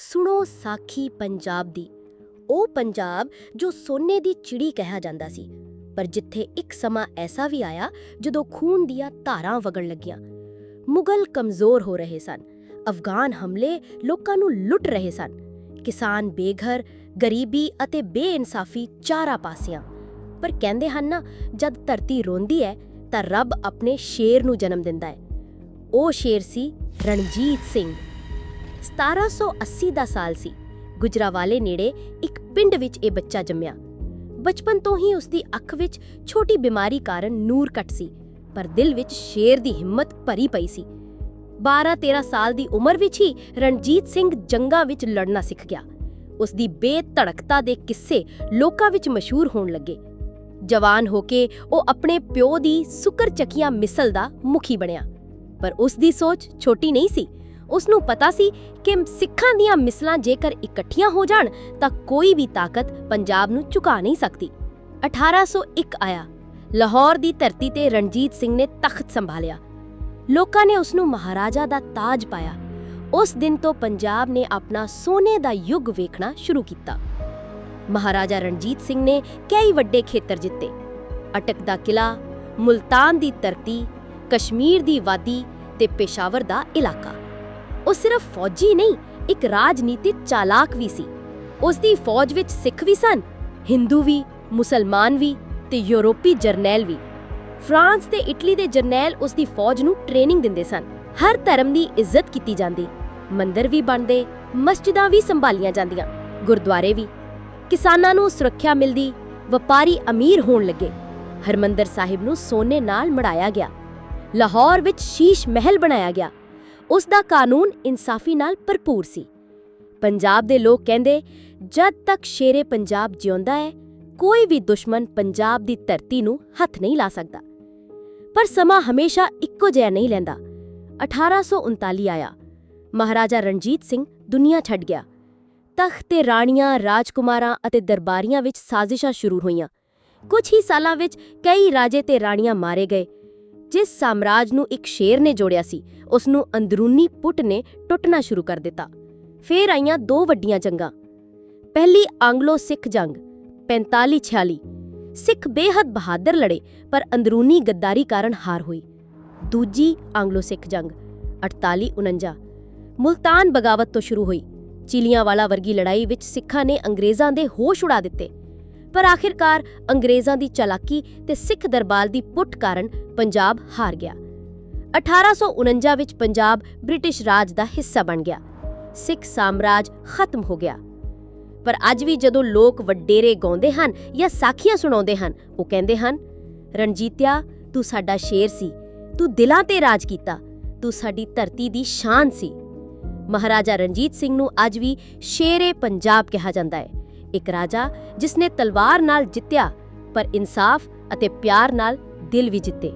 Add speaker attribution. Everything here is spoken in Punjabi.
Speaker 1: ਸੁਣੋ ਸਾਖੀ ਪੰਜਾਬ ਦੀ। ਉਹ ਪੰਜਾਬ ਜੋ ਸੋਨੇ ਦੀ ਚਿੜੀ ਕਿਹਾ ਜਾਂਦਾ ਸੀ। ਪਰ ਜਿੱਥੇ ਇੱਕ ਸਮਾਂ ਐਸਾ ਵੀ ਆਇਆ ਜਦੋਂ ਖੂਨ ਦੀਆਂ ਧਾਰਾਂ ਵਗਣ ਲੱਗੀਆਂ। ਮੁਗਲ ਕਮਜ਼ੋਰ ਹੋ ਰਹੇ ਸਨ। ਅਫਗਾਨ ਹਮਲੇ ਲੋਕਾਂ ਨੂੰ ਲੁੱਟ ਰਹੇ ਸਨ। ਕਿਸਾਨ ਬੇਘਰ, ਗਰੀਬੀ ਅਤੇ ਬੇਇਨਸਾਫੀ ਚਾਰਾ ਪਾਸਿਆਂ। ਪਰ ਕਹਿੰਦੇ ਹਨ ਨਾ, ਜਦ ਧਰਤੀ ਰੋਂਦੀ ਹੈ ਤਾਂ ਰੱਬ ਆਪਣੇ ਸ਼ੇਰ ਨੂੰ ਜਨਮ ਦਿੰਦਾ ਹੈ ਉਹ ਸ਼ੇਰ ਸੀ ਰਣਜੀਤ ਸਿੰਘ। 1780 ਦਾ ਸਾਲ ਸੀ। ਗੁਜਰਾਵਾਲੇ ਨੇੜੇ ਇੱਕ ਪਿੰਡ ਵਿੱਚ ਇਹ ਬੱਚਾ ਜੰਮਿਆ। ਬਚਪਨ ਤੋਂ ਹੀ ਉਸ ਦੀ ਅੱਖ ਵਿੱਚ ਛੋਟੀ ਬਿਮਾਰੀ ਕਾਰਨ ਨੂਰ ਘਟ ਸੀ, ਪਰ ਦਿਲ ਵਿੱਚ ਸ਼ੇਰ ਦੀ ਹਿੰਮਤ ਭਰੀ ਪਈ ਸੀ। 12-13 ਸਾਲ ਦੀ ਉਮਰ ਵਿੱਚ ਹੀ ਰਣਜੀਤ ਸਿੰਘ ਜੰਗਾਂ ਵਿੱਚ ਲੜਨਾ ਸਿੱਖ ਗਿਆ। ਉਸ ਦੀ ਬੇਧੜਕਤਾ ਦੇ ਕਿੱਸੇ ਲੋਕਾਂ ਵਿੱਚ ਮਸ਼ਹੂਰ ਹੋਣ ਲੱਗੇ। ਜਵਾਨ ਹੋ ਕੇ ਉਹ ਆਪਣੇ ਪਿਓ ਦੀ ਸੁਕਰ ਚੱਕੀਆਂ ਮਿਸਲ ਦਾ ਮੁਖੀ ਬਣਿਆ। ਪਰ ਉਸ ਦੀ ਸੋਚ ਛੋਟੀ ਨਹੀਂ ਸੀ। ਉਸ ਨੂੰ ਪਤਾ ਸੀ ਕਿ ਸਿੱਖਾਂ ਦੀਆਂ ਮਿਸਲਾਂ ਜੇਕਰ ਇਕੱਠੀਆਂ ਹੋ ਜਾਣ, ਤਾਂ ਕੋਈ ਵੀ ਤਾਕਤ ਪੰਜਾਬ ਨੂੰ ਝੁਕਾ ਨਹੀਂ ਸਕਦੀ। 1801 ਆਇਆ। ਲਾਹੌਰ ਦੀ ਧਰਤੀ ਤੇ ਰਣਜੀਤ ਸਿੰਘ ਨੇ ਤਖਤ ਸੰਭਾਲਿਆ। ਲੋਕਾਂ ਨੇ ਉਸ ਨੂੰ ਮਹਾਰਾਜਾ ਦਾ ਤਾਜ ਪਾਇਆ। ਉਸ ਦਿਨ ਤੋਂ ਪੰਜਾਬ ਨੇ ਆਪਣਾ ਸੋਨੇ ਦਾ ਯੁੱਗ ਵੇਖਣਾ ਸ਼ੁਰੂ ਕੀਤਾ। ਮਹਾਰਾਜਾ ਰਣਜੀਤ ਸਿੰਘ ਨੇ ਕਈ ਵੱਡੇ ਖੇਤਰ ਜਿੱਤੇ। ਅਟਕ ਦਾ ਕਿਲਾ, ਮੁਲਤਾਨ ਦੀ ਧਰਤੀ, ਕਸ਼ਮੀਰ ਦੀ ਵਾਦੀ ਤੇ ਪੇਸ਼ਾਵਰ ਦਾ ਇਲਾਕਾ। ਉਹ ਸਿਰਫ ਫੌਜੀ ਨਹੀਂ, ਇੱਕ ਰਾਜਨੀਤਿਕ ਚਾਲਾਕ ਵੀ ਸੀ। ਉਸ ਦੀ ਫੌਜ ਵਿੱਚ ਸਿੱਖ ਵੀ ਸਨ, ਹਿੰਦੂ ਵੀ, ਮੁਸਲਮਾਨ ਵੀ ਤੇ ਯੂਰੋਪੀ ਜਰਨੈਲ ਵੀ। ਫਰਾਂਸ ਤੇ ਇਟਲੀ ਦੇ ਜਰਨੈਲ ਉਸ ਦੀ ਫੌਜ ਨੂੰ ਟ੍ਰੇਨਿੰਗ ਦਿੰਦੇ ਸਨ। ਹਰ ਧਰਮ ਦੀ ਇੱਜ਼ਤ ਕੀਤੀ ਜਾਂਦੀ, ਮੰਦਰ ਵੀ ਬਣਦੇ, ਮਸਜਿਦਾਂ ਵੀ ਸੰਭਾਲੀਆਂ ਜਾਂਦੀਆਂ, ਗੁਰਦੁਆਰੇ ਵੀ। ਕਿਸਾਨਾਂ ਨੂੰ ਸੁਰੱਖਿਆ ਮਿਲਦੀ, ਵਪਾਰੀ ਅਮੀਰ ਹੋਣ ਲੱਗੇ। ਹਰਮੰਦਰ ਸਾਹਿਬ ਨੂੰ ਸੋਨੇ ਨਾਲ ਮੜਾਇਆ ਗਿਆ। ਲਾਹੌਰ ਵਿੱਚ ਸ਼ੀਸ਼ ਮਹਿਲ ਬਣਾਇਆ ਗਿਆ। ਉਸ ਦਾ ਕਾਨੂੰਨ ਇਨਸਾਫੀ ਨਾਲ ਭਰਪੂਰ ਸੀ। ਪੰਜਾਬ ਦੇ ਲੋਕ ਕਹਿੰਦੇ, ਜਦ ਤੱਕ ਸ਼ੇਰੇ ਪੰਜਾਬ ਜਿਉਂਦਾ ਹੈ, ਕੋਈ ਵੀ ਦੁਸ਼ਮਣ ਪੰਜਾਬ ਦੀ ਧਰਤੀ ਨੂੰ ਹੱਥ ਨਹੀਂ ਲਾ ਸਕਦਾ। ਪਰ ਸਮਾਂ ਹਮੇਸ਼ਾ ਇੱਕੋ ਜਿਹਾ ਨਹੀਂ ਲੈਂਦਾ। 1839 ਆਇਆ। ਮਹਾਰਾਜਾ ਰਣਜੀਤ ਸਿੰਘ ਦੁਨੀਆ ਛੱਡ ਗਿਆ। ਤਖਤ ਤੇ ਰਾਣੀਆਂ, ਰਾਜਕੁਮਾਰਾਂ ਅਤੇ ਦਰਬਾਰੀਆਂ ਵਿੱਚ ਸਾਜ਼ਿਸ਼ਾਂ ਸ਼ੁਰੂ ਹੋਈਆਂ। ਕੁਝ ਹੀ ਸਾਲਾਂ ਵਿੱਚ ਕਈ ਰਾਜੇ ਤੇ ਰਾਣੀਆਂ ਮਾਰੇ ਗਏ। ਜਿਸ ਸਾਮਰਾਜ ਨੂੰ ਇੱਕ ਸ਼ੇਰ ਨੇ ਜੋੜਿਆ ਸੀ, ਉਸ ਨੂੰ ਅੰਦਰੂਨੀ ਪੁੱਟ ਨੇ ਟੁੱਟਣਾ ਸ਼ੁਰੂ ਕਰ ਦਿੱਤਾ। ਫੇਰ ਆਈਆਂ ਦੋ ਵੱਡੀਆਂ ਜੰਗਾਂ। ਪਹਿਲੀ ਆਂਗਲੋ ਸਿੱਖ ਜੰਗ 45-46 ਸਿੱਖ ਬੇਹੱਦ ਬਹਾਦਰ ਲੜੇ, ਪਰ ਅੰਦਰੂਨੀ ਗੱਦਾਰੀ ਕਾਰਨ ਹਾਰ ਹੋਈ। ਦੂਜੀ ਆਂਗਲੋ ਸਿੱਖ ਜੰਗ 48-49 ਮੁਲਤਾਨ ਬਗਾਵਤ ਤੋਂ ਸ਼ੁਰੂ ਹੋਈ। ਚਿਲੀਆਂਵਾਲਾ ਵਰਗੀ ਲੜਾਈ ਵਿੱਚ ਸਿੱਖਾਂ ਨੇ ਅੰਗਰੇਜ਼ਾਂ ਦੇ ਹੋਸ਼ ਉਡਾ ਦਿੱਤੇ। ਪਰ ਆਖਿਰਕਾਰ ਅੰਗਰੇਜ਼ਾਂ ਦੀ ਚਾਲਾਕੀ ਤੇ ਸਿੱਖ ਦਰਬਾਰ ਦੀ ਪੁੱਟ ਕਾਰਨ ਪੰਜਾਬ ਹਾਰ ਗਿਆ। 1849 ਵਿੱਚ ਪੰਜਾਬ ਬ੍ਰਿਟਿਸ਼ ਰਾਜ ਦਾ ਹਿੱਸਾ ਬਣ ਗਿਆ। ਸਿੱਖ ਸਾਮਰਾਜ ਖਤਮ ਹੋ ਗਿਆ। ਪਰ ਅੱਜ ਵੀ ਜਦੋਂ ਲੋਕ ਵੱਡੇਰੇ ਗਾਉਂਦੇ ਹਨ ਜਾਂ ਸਾਖੀਆਂ ਸੁਣਾਉਂਦੇ ਹਨ, ਉਹ ਕਹਿੰਦੇ ਹਨ ਰਣਜੀਤਿਆ ਤੂੰ ਸਾਡਾ ਸ਼ੇਰ ਸੀ। ਤੂੰ ਦਿਲਾਂ ਤੇ ਰਾਜ ਕੀਤਾ। ਤੂੰ ਸਾਡੀ ਧਰਤੀ ਦੀ ਸ਼ਾਨ ਸੀ। ਮਹਾਰਾਜਾ ਰਣਜੀਤ ਸਿੰਘ ਨੂੰ ਅੱਜ ਵੀ ਸ਼ੇਰੇ ਪੰਜਾਬ ਕਿਹਾ ਜਾਂਦਾ ਹੈ। ਇੱਕ ਰਾਜਾ ਜਿਸ ਨੇ ਤਲਵਾਰ ਨਾਲ ਜਿੱਤਿਆ, ਪਰ ਇਨਸਾਫ ਅਤੇ ਪਿਆਰ ਨਾਲ ਦਿਲ ਵੀ ਜਿੱਤੇ।